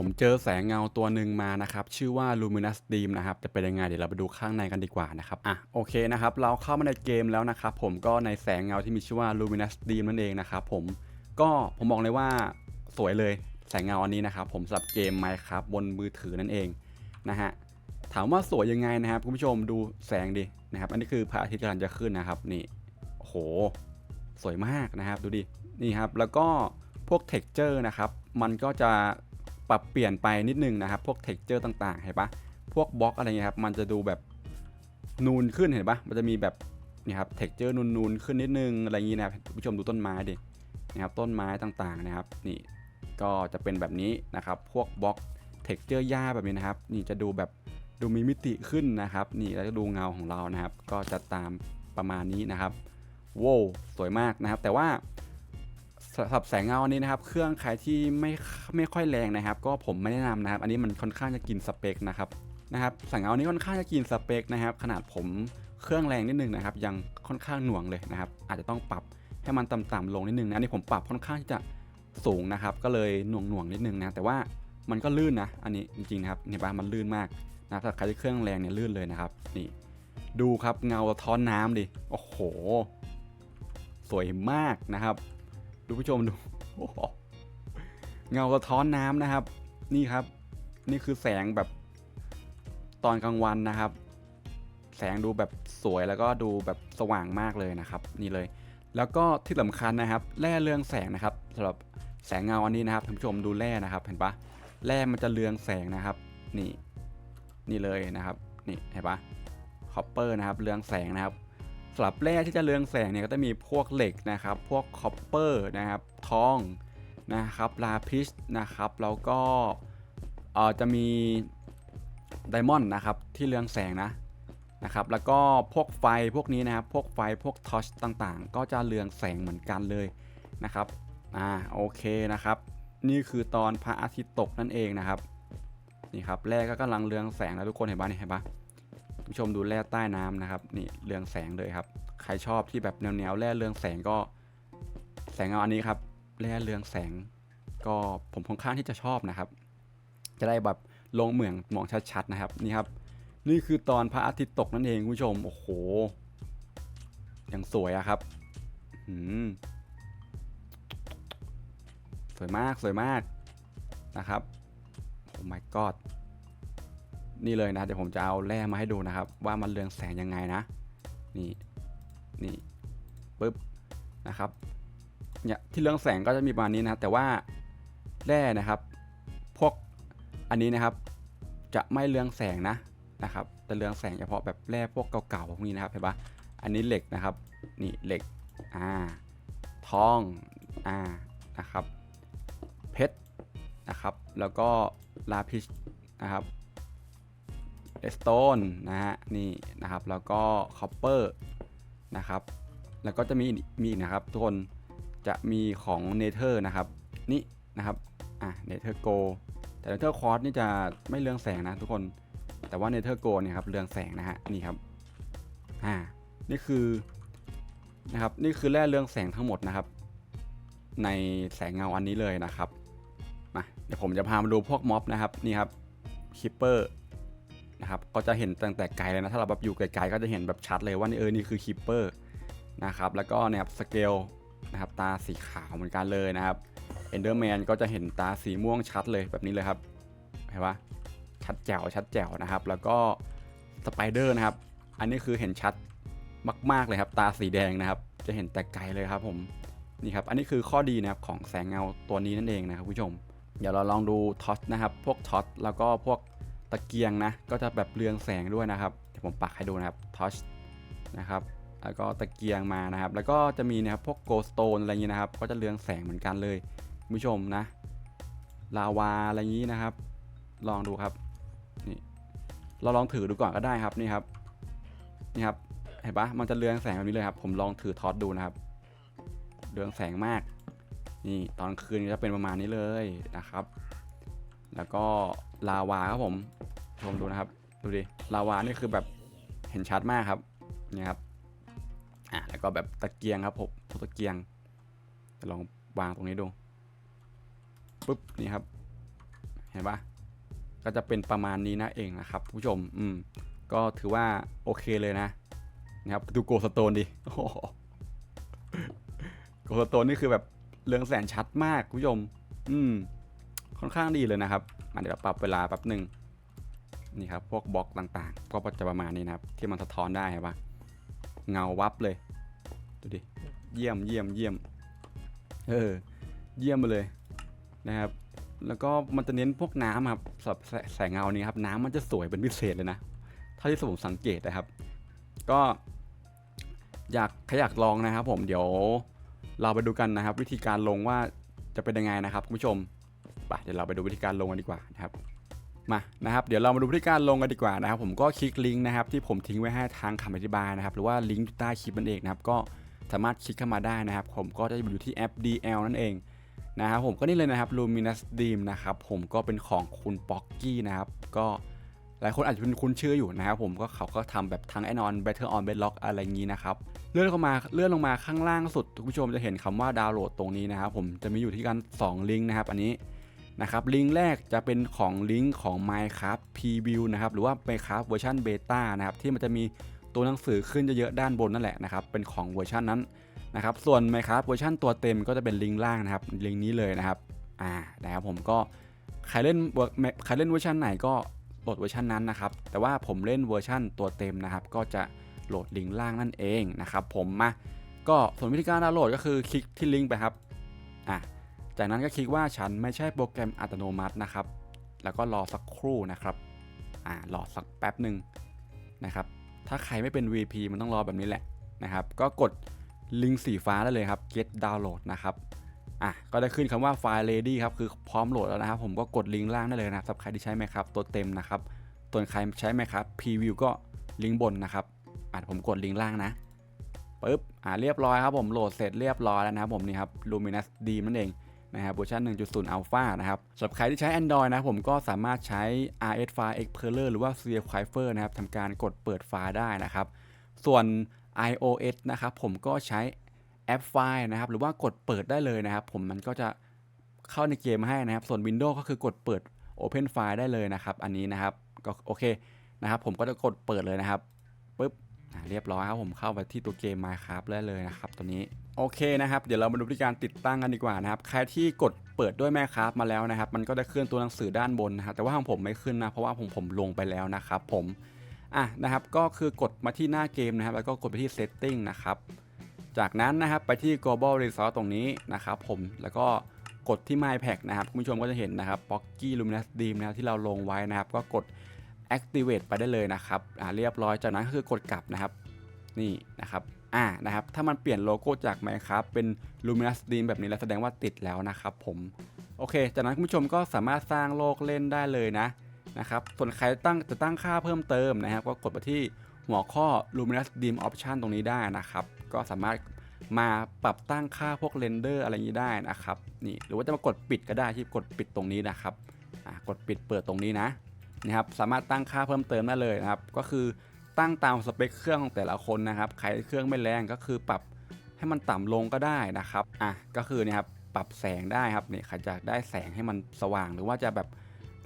ผมเจอแสงเงาตัวหนึ่งมานะครับ ชื่อว่า Luminous Beam นะครับ จะเป็นยังไงเดี๋ยวเราไปดูข้างในกันดีกว่านะครับ อะโอเคนะครับ เราเข้ามาในเกมแล้วนะครับ ผมก็ในแสงเงาที่มีชื่อว่า Luminous Beam นั่นเองนะครับผมก็ผมบอกเลยว่าสวยเลยแสงเงาอันนี้นะครับ ผมสำหรับเกม Minecraft บนมือถือนั่นเองนะฮะถามว่าสวยยังไงนะครับคุณผู้ชมดูแสงดินะครับ อันนี้คือพระอาทิตย์กำลังจะขึ้นนะครับนี่โอ้โห สวยมากนะครับ ดูดินี่ครับ แล้วก็พวก texture นะครับ มันก็จะ ปรับเปลี่ยนไปนิดนึงนะครับ พวก texture ต่างๆเห็นปะพวกบล็อกอะไรเงี้ยครับมันจะดูแบบนูนขึ้นเห็นปะมันจะมีแบบนี่ครับ texture นูนๆขึ้นนิดนึงอะไรอย่างงี้นะครับผู้ชมดูต้นไม้ดินะครับต้นไม้ต่างๆนะครับนี่ก็จะเป็นแบบนี้นะครับ พวกบล็อก texture หญ้าแบบนี้นะครับนี่จะดูแบบดูมีมิติขึ้นนะครับ นี่แล้วก็ดูเงาของเรานะครับ ก็จะตามประมาณนี้นะครับโว้วสวยมากนะครับ แต่ว่า สำหรับแสงเงาอันนี้นะครับ เครื่องใครที่ไม่ไม่ค่อยแรงนะครับ ก็ผมไม่แนะนำนะครับ อันนี้มันค่อนข้างจะกินสเปคนะครับนะครับแสงเงาอันนี้ค่อนข้างจะกินสเปคนะครับ ขนาดผมเครื่องแรงนิดนึงนะครับ ยังค่อนข้างหน่วงเลยนะครับ อาจจะต้องปรับให้มันต่ำๆลงนิดนึงนะอันนี้ผมปรับค่อนข้างจะสูงนะครับ ก็เลยหน่วงหน่วงๆนิดนึงนะ แต่ว่ามันก็ลื่นนะ อันนี้จริงๆนะครับเห็นปะมันลื่นมากนะถ้าใครที่เครื่องแรงเนี่ยลื่นเลยนะครับ นี่ดูครับเงาท้อนน้ำดิ โอ้โห สวยมากนะครับ ดูผู้ชมดูเงาสะท้อนน้ำนะครับ นี่ครับ นี่คือแสงแบบตอนกลางวันนะครับ แสงดูแบบสวยแล้วก็ดูแบบสว่างมากเลยนะครับ นี่เลย แล้วก็ที่สำคัญนะครับ แร่เรืองแสงนะครับสำหรับแสงเงาอันนี้นะครับท่านผู้ชมดูแร่นะครับ เห็นปะแร่มันจะเรืองแสงนะครับ นี่ นี่เลยนะครับ นี่เห็นปะคอปเปอร์นะครับ เรืองแสงนะครับ สำหรับแร่ที่จะเรืองแสงเนี่ยก็จะมีพวกเหล็กนะครับ พวกคอปเปอร์นะครับ ทองนะครับ ลาพิชนะครับ แล้วก็เอ่อจะมีไดมอนด์นะครับที่เรืองแสงนะนะครับ แล้วก็พวกไฟพวกนี้นะครับ พวกไฟพวกทอชต่างๆ ก็จะเรืองแสงเหมือนกันเลยนะครับ อ่าโอเคนะครับ นี่คือตอนพระอาทิตย์ตกนั่นเองนะครับ นี่ครับแร่ก็กำลังเรืองแสงแล้วทุกคนเห็นปะนี่เห็นปะ ผู้ชมดูแร่ใต้น้ำนะครับนี่เรืองแสงเลยครับ ใครชอบที่แบบแนวๆแร่เรืองแสงก็ แสงเงาอันนี้ครับแร่เรืองแสง ก็ผมค่อนข้างที่จะชอบนะครับ จะได้แบบลงเหมืองมองชัดๆนะครับนี่ครับนี่คือตอนพระอาทิตย์ตกนั่นเองคุณผู้ชมโอ้โหยังสวยอะครับหืมสวยมากสวยมากนะครับโอ้ my god นี่เลยนะเดี๋ยวผมจะเอาแร่มาให้ดูนะครับ ว่ามันเรืองแสงยังไงนะ นี่นี่ปึ๊บนะครับเนี่ยที่เรืองแสงก็จะมีประมาณนี้นะแต่ว่าแร่นะครับ พวกอันนี้นะครับ จะไม่เรืองแสงนะนะครับแต่เรืองแสงเฉพาะแบบแร่พวกเก่าๆพวกนี้นะครับเห็นปะอันนี้เหล็กนะครับ นี่เหล็กอ่าทองอ่านะครับเพชรนะครับ แล้วก็ลาพิชนะครับ สโตนนะฮะนี่นะครับแล้วก็คอปเปอร์นะครับแล้วก็จะมีมีอีกนะครับทุกคนจะมีของเนเธอร์นะครับนี่นะครับอะเนเธอร์โกแต่เนเธอร์คอร์สนี่จะไม่เรืองแสงนะทุกคนแต่ว่าเนเธอร์โกเนี่ยครับเรืองแสงนะฮะนี่ครับอ่านี่คือนะครับนี่คือแร่เรืองแสงทั้งหมดนะครับ ในแสงเงาอันนี้เลยนะครับมาเดี๋ยวผมจะพามาดูพวกม็อบนะครับนี่ครับคิปเปอร์ นะครับก็จะเห็นตั้งแต่ไกลเลยนะถ้าเราแบบอยู่ไกลๆก็จะเห็นแบบชัดเลยว่านี่เออนี่คือคิปเปอร์นะครับแล้วก็เนี่ยสเกลนะครับตาสีขาวเหมือนกันเลยนะครับเอนเดอร์แมนก็จะเห็นตาสีม่วงชัดเลยแบบนี้เลยครับเห็นปะชัดแจ๋วชัดแจ๋วนะครับ แล้วก็สไปเดอร์นะครับ อันนี้คือเห็นชัดมาก ๆ เลยครับ ตาสีแดงนะครับ จะเห็นแต่ไกลเลยครับผมนี่ครับ อันนี้คือข้อดีนะครับของแสงเงาตัวนี้นั่นเองนะครับผู้ชม เดี๋ยวเราลองดูท็อตนะครับ พวกท็อตแล้วก็พวก ตะเกียงนะ ก็จะแบบเรืองแสงด้วยนะครับ เดี๋ยวผมปักให้ดูนะครับทอชนะครับ แล้วก็ตะเกียงมานะครับ แล้วก็จะมีนะครับพวกโกสโตนอะไรอย่างนี้นะครับ ก็จะเรืองแสงเหมือนกันเลยผู้ชมนะ ลาวาอะไรอย่างนี้นะครับ ลองดูครับ นี่ เราลองถือดูก่อนก็ได้ครับ นี่ครับ นี่ครับ เห็นปะมันจะเรืองแสงแบบนี้เลยครับ ผมลองถือทอสดูนะครับ เรืองแสงมาก นี่ตอนคืนก็จะเป็นประมาณนี้เลยนะครับ แล้วก็ลาวาครับผมชมดูนะครับ ดูดิ ลาวานี่คือแบบเห็นชัดมากครับ นี่ครับ อะแล้วก็แบบตะเกียงครับผมพวกตะเกียงจะลองวางตรงนี้ดูปุ๊บนี่ครับ เห็นปะก็จะเป็นประมาณนี้นะเองนะครับ ผู้ชม อืม ก็ถือว่าโอเคเลยนะนะครับดูโกสโตนดิโอ้โหโกสโตนนี่คือแบบเรืองแสงชัดมาก ผู้ชม อืม ค่อนข้างดีเลยนะครับอะเดี๋ยวเราปรับเวลาแป๊บหนึ่งนี่ครับพวกบล็อกต่างๆ ก็จะประมาณนี้นะครับ ที่มันสะท้อนได้เห็นปะเงาวับเลยดูดิเยี่ยมเยี่ยมเยี่ยมเออเยี่ยมไปเลยนะครับ แล้วก็มันจะเน้นพวกน้ำครับสำหรับแสแสงเงานี้ครับน้ำมันจะสวยเป็นพิเศษเลยนะเท่าที่ผมสังเกตนะครับ ก็อยากใครอยากลองนะครับ ผมเดี๋ยวเราไปดูกันนะครับ วิธีการลงว่าจะเป็นยังไงนะครับคุณผู้ชม ไปเดี๋ยวเราไปดูวิธีการลงกันดีกว่านะครับมานะครับเดี๋ยวเรามาดูวิธีการลงกันดีกว่านะครับ ผมก็คลิกลิงก์นะครับที่ผมทิ้งไว้ให้ทางคำอธิบายนะครับ หรือว่าลิงก์ใต้คลิปนั่นเองนะครับ ก็สามารถคลิกเข้ามาได้นะครับ ผมก็จะอยู่ที่แอป DL นั่นเองนะครับผมก็นี่เลยนะครับ Luminous Dream นะครับผมก็เป็นของคุณป๊อกกี้นะครับก็หลายคนอาจจะเป็นคุ้นชื่ออยู่นะครับผมก็เขาก็ทำแบบทั้งแอนอน Battle on Bedrock อะไรอย่างนี้นะครับเลื่อนเข้ามาเลื่อนลงมาข้างล่างสุดทุกผู้ชมจะเห็นคำว่าดาวน์โหลดตรงนี้นะครับผมจะมีอยู่ที่กัน2ลิงก์นะครับอันนี้ นะครับลิงก์แรกจะเป็นของลิงก์ของ Minecraft Preview นะครับหรือว่า Minecraft เวอร์ชันเบต้านะครับที่มันจะมีตัวหนังสือขึ้นเยอะๆด้านบนนั่นแหละนะครับเป็นของเวอร์ชันนั้นนะครับส่วน Minecraft เวอร์ชันตัวเต็มก็จะเป็นลิงก์ล่างนะครับลิงก์นี้เลยนะครับอ่านะครับผมก็ใครเล่นเวอร์ใครเล่นเวอร์ชันไหนก็โหลดเวอร์ชันนั้นนะครับแต่ว่าผมเล่นเวอร์ชันตัวเต็มนะครับก็จะโหลดลิงก์ล่างนั่นเองนะครับผมมาก็ส่วนวิธีการดาวน์โหลดก็คือคลิกที่ลิงก์ไปครับอะ จากนั้นก็คลิกว่าฉันไม่ใช่โปรแกรมอัตโนมัตินะครับ แล้วก็รอสักครู่นะครับอ่ารอสักแป๊บหนึ่งนะครับ ถ้าใครไม่เป็น VP มันต้องรอแบบนี้แหละนะครับ ก็กดลิงก์สีฟ้าได้เลยครับ get download นะครับอะก็ได้ขึ้นคำว่าไฟล์ ready ครับ คือพร้อมโหลดแล้วนะครับ ผมก็กดลิงก์ล่างได้เลยนะครับสำหรับใครที่ใช้ไหมครับ ตัวเต็มนะครับส่วนใครใช้ไหมครับ preview ก็ลิงก์บนนะครับอะผมกดลิงก์ล่างนะปึ๊บอะเรียบร้อยครับผมโหลดเสร็จเรียบร้อยแล้วนะครับผมนี่ครับ Luminous D นั่นเอง นะครับเวอร์ชัน1.0 Alpha นะครับสำหรับใครที่ใช้ Android นะผมก็สามารถใช้ RS File Explorer หรือว่า c f i f e r นะครับทำการกดเปิดไฟล์ได้นะครับ ส่วน iOS นะครับผมก็ใช้แอปไฟล์นะครับหรือว่ากดเปิดได้เลยนะครับ ผมมันก็จะเข้าในเกมให้นะครับ ส่วน Windows ก็คือกดเปิด Open File ได้เลยนะครับ อันนี้นะครับก็โอเคนะครับ ผมก็จะกดเปิดเลยนะครับ เรียบร้อยครับผมเข้าไปที่ตัวเกม Minecraft ได้เลยนะครับตัวนี้โอเคนะครับ เดี๋ยวเรามาดูวิธีการติดตั้งกันดีกว่านะครับ ใครที่กดเปิดด้วย Minecraft มาแล้วนะครับ มันก็จะขึ้นตัวหนังสือด้านบนนะครับ แต่ว่าของผมไม่ขึ้นนะ เพราะว่าผมผมลงไปแล้วนะครับผม อะนะครับ ก็คือกดมาที่หน้าเกมนะครับ แล้วก็กดไปที่ setting นะครับ จากนั้นนะครับไปที่ global resource ตรงนี้นะครับผม แล้วก็กดที่ my pack นะครับ คุณผู้ชมก็จะเห็นนะครับ pocky luminous dream นะครับที่เราลงไว้นะครับ ก็กด activate ไปได้เลยนะครับอ่าเรียบร้อยจากนั้นก็คือกดกลับนะครับนี่นะครับอ่านะครับถ้ามันเปลี่ยนโลโก้จาก Minecraft เป็น luminous dream แบบนี้แล้วแสดงว่าติดแล้วนะครับผมโอเค จากนั้นคุณผู้ชมก็สามารถสร้างโลกเล่นได้เลยนะนะครับส่วนใครตั้งจะตั้งค่าเพิ่มเติมนะครับ ก็กดไปที่หัวข้อ luminous dim option ตรงนี้ได้นะครับ ก็สามารถมาปรับตั้งค่าพวกเรนเดอร์อะไรอย่างนี้ได้นะครับนี่หรือว่าจะมากดปิดก็ได้ที่กดปิดตรงนี้นะครับอ่ากดปิดเปิดตรงนี้นะ นะครับสามารถตั้งค่าเพิ่มเติมได้เลยนะครับ ก็คือตั้งตามสเปคเครื่องของแต่ละคนนะครับใครเครื่องไม่แรงก็คือปรับให้มันต่ำลงก็ได้นะครับอะก็คือเนี่ยครับปรับแสงได้ครับนี่ใครจะได้แสงให้มันสว่างหรือว่าจะแบบ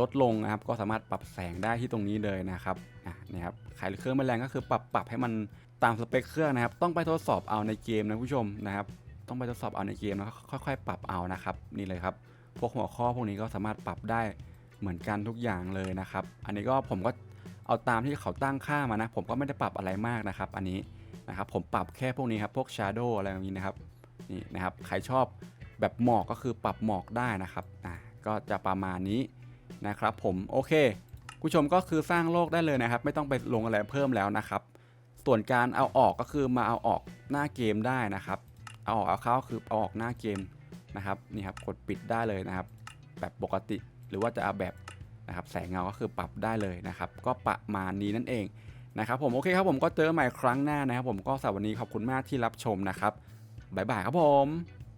ลดลงนะครับ ก็สามารถปรับแสงได้ที่ตรงนี้เลยนะครับอะนี่ครับใครเครื่องไม่แรงก็คือปรับปรับให้มันตามสเปคเครื่องนะครับ ต้องไปทดสอบเอาในเกมนะผู้ชมนะครับ ต้องไปทดสอบเอาในเกมแล้วค่อยๆ ปรับเอานะครับ นี่เลยครับ พวกหัวข้อพวกนี้ก็สามารถปรับได้ เหมือนกันทุกอย่างเลยนะครับ อันนี้ก็ผมก็เอาตามที่เขาตั้งค่ามานะ ผมก็ไม่ได้ปรับอะไรมากนะครับ อันนี้นะครับผมปรับแค่พวกนี้ครับพวก Shadow อะไรแบบนี้นะครับนี่นะครับใครชอบแบบหมอกก็คือปรับหมอกได้นะครับอ่าก็จะประมาณนี้นะครับผมโอเคผู้ชมก็คือสร้างโลกได้เลยนะครับ ไม่ต้องไปลงอะไรเพิ่มแล้วนะครับ ส่วนการเอาออกก็คือมาเอาออกหน้าเกมได้นะครับ เอาออกเอาเข้าคือเอาออกหน้าเกมนะครับนี่ครับกดปิดได้เลยนะครับ แบบปกติ หรือว่าจะเอาแบบนะครับแสงเงาก็คือปรับได้เลยนะครับ ก็ประมาณนี้นั่นเองนะครับผมโอเคครับผมก็เจอใหม่ครั้งหน้านะครับผมก็สำหรับวันนี้ขอบคุณมากที่รับชมนะครับบ๊ายบายครับผม